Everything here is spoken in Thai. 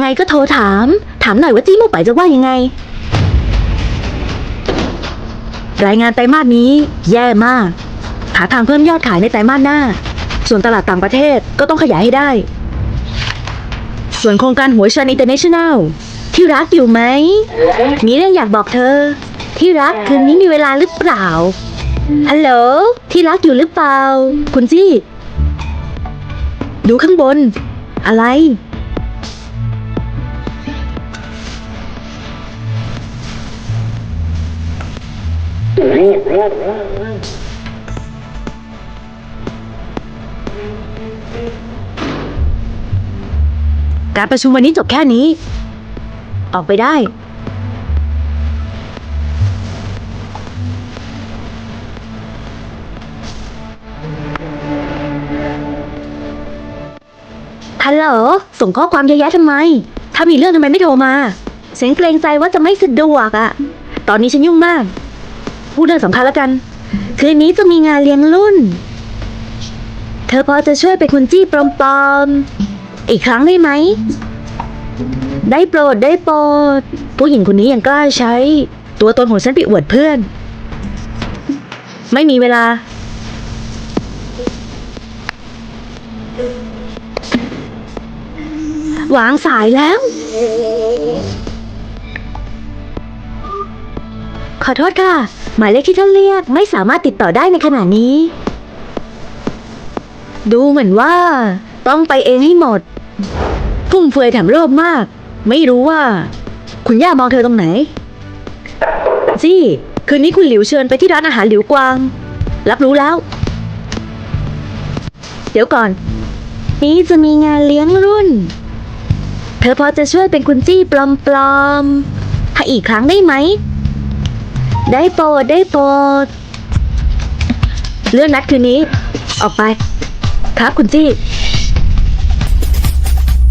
ไงก็โทรถาม ถามหน่อยว่าจี้มู่ไปจะว่ายังไง รายงานไตรมาสนี้ แย่มาก หาทางเพิ่มยอดขายในไตรมาสหน้า ส่วนตลาดต่างประเทศก็ต้องขยายให้ได้ ส่วนโครงการหัวชันอินเตอร์เนชั่นแนลที่รักอยู่ไหม มีเรื่องอยากบอกเธอ ที่รักคืนนี้มีเวลาหรือเปล่า ฮัลโหล ที่รักอยู่หรือเปล่า คุณจี้ ดูข้างบน อะไร การประชุมวันนี้จบแค่นี้ ออกไปได้ฮัลโหลส่งข้อความเยอะแยะทำไม ถ้ามีเรื่องทำไมไม่โทรมา เสียงเกรงใจว่าจะไม่สะดวกอะ่ะตอนนี้ฉันยุ่งมาก พูดเรื่องสำคัญแล้วกัน คืนนี้จะมีงานเลี้ยงรุ่น เธอพอจะช่วยเป็นคุณจี้ปลอมๆ อีกครั้งได้ไหม ได้โปรดได้โปรด ผู้หญิงคนนี้ยังกล้าใช้ ตัวตนของฉันไปอวดเพื่อน ไม่มีเวลา วางสายแล้ว ขอโทษค่ะ หมายเลขที่ท่านเรียกไม่สามารถติดต่อได้ในขณะนี้ ดูเหมือนว่า ต้องไปเองให้หมดฟุ่มเฟือยแถมโลภมาก ไม่รู้ว่า คุณย่ามองเธอตรงไหน จี้คืนนี้คุณหลิวเชิญไปที่ร้านอาหารหลิวกวาง รับรู้แล้ว เดี๋ยวก่อน นี้จะมีงานเลี้ยงรุ่น เธอพอจะช่วยเป็นคุณจี้ปลอมๆให้อีกครั้งได้ไหม ได้โปรดได้โปรดเรื่องนัดคืนนี้ ออกไป ครับคุณจี้